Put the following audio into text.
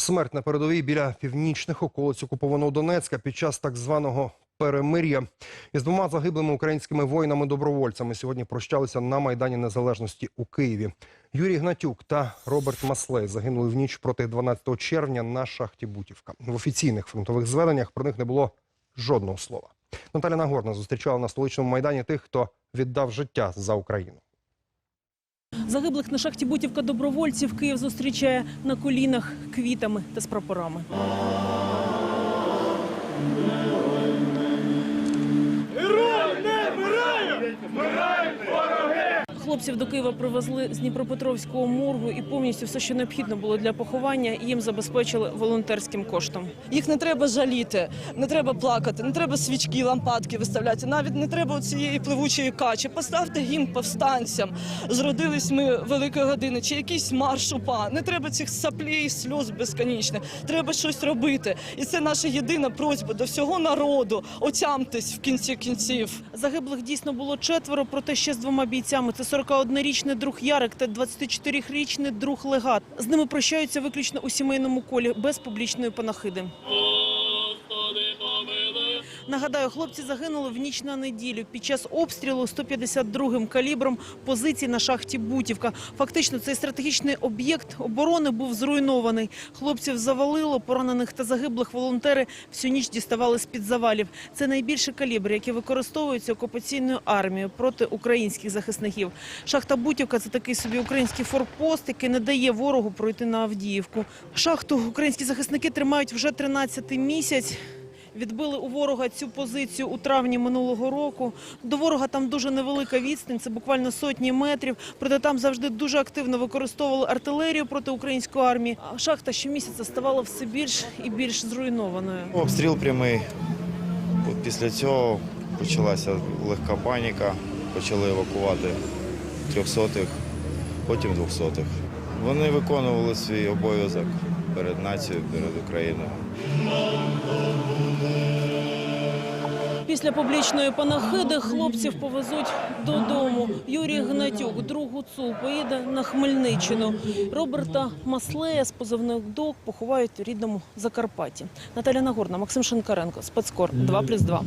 Смерть на передовій біля північних околиць окупованого Донецька під час так званого перемир'я. Із двома загиблими українськими воїнами-добровольцями сьогодні прощалися на Майдані Незалежності у Києві. Юрій Гнатюк та Роберт Маслей загинули в ніч проти 12 червня на шахті Бутівка. В офіційних фронтових зведеннях про них не було жодного слова. Наталя Нагорна зустрічала на столичному майдані тих, хто віддав життя за Україну. Загиблих на шахті Бутівка добровольців Київ зустрічає на колінах квітами та з прапорами. Хлопців до Києва привезли з Дніпропетровського моргу і повністю все, що необхідно було для поховання, їм забезпечили волонтерським коштом. Їх не треба жаліти, не треба плакати, не треба свічки, лампадки виставляти. Навіть не треба цієї пливучої качі. Поставте гімн повстанцям. Зродились ми великої години, чи якийсь марш упа. Не треба цих саплей, сльоз безконечних. Треба щось робити. І це наша єдина просьба до всього народу. Отямтесь в кінці кінців. Загиблих дійсно було четверо, проте ще з двома бійцями. Це 41-річний друг Ярик та 24-річний друг Легат. З ними прощаються виключно у сімейному колі, без публічної панахиди. Нагадаю, хлопці загинули в ніч на неділю під час обстрілу 152-м калібром позицій на шахті Бутівка. Фактично, цей стратегічний об'єкт оборони був зруйнований. Хлопців завалило, поранених та загиблих волонтери всю ніч діставали з-під завалів. Це найбільший калібр, який використовується окупаційною армією проти українських захисників. Шахта Бутівка – це такий собі український форпост, який не дає ворогу пройти на Авдіївку. Шахту українські захисники тримають вже 13-й місяць. Відбили у ворога цю позицію у травні минулого року. До ворога там дуже невелика відстань, це буквально сотні метрів. Проте там завжди дуже активно використовували артилерію проти української армії. А шахта щомісяця ставала все більш і більш зруйнованою. Обстріл прямий. Після цього почалася легка паніка, почали евакувати трьохсотих, потім двохсотих. Вони виконували свій обов'язок перед нацією, перед Україною. Після публічної панахиди хлопців повезуть додому. Юрій Гнатюк, другу ЦУ, поїде на Хмельниччину. Роберта Маслея з позивних ДОК поховають у рідному Закарпатті. Наталя Нагорна, Максим Шинкаренко, Спецкор 2+,2.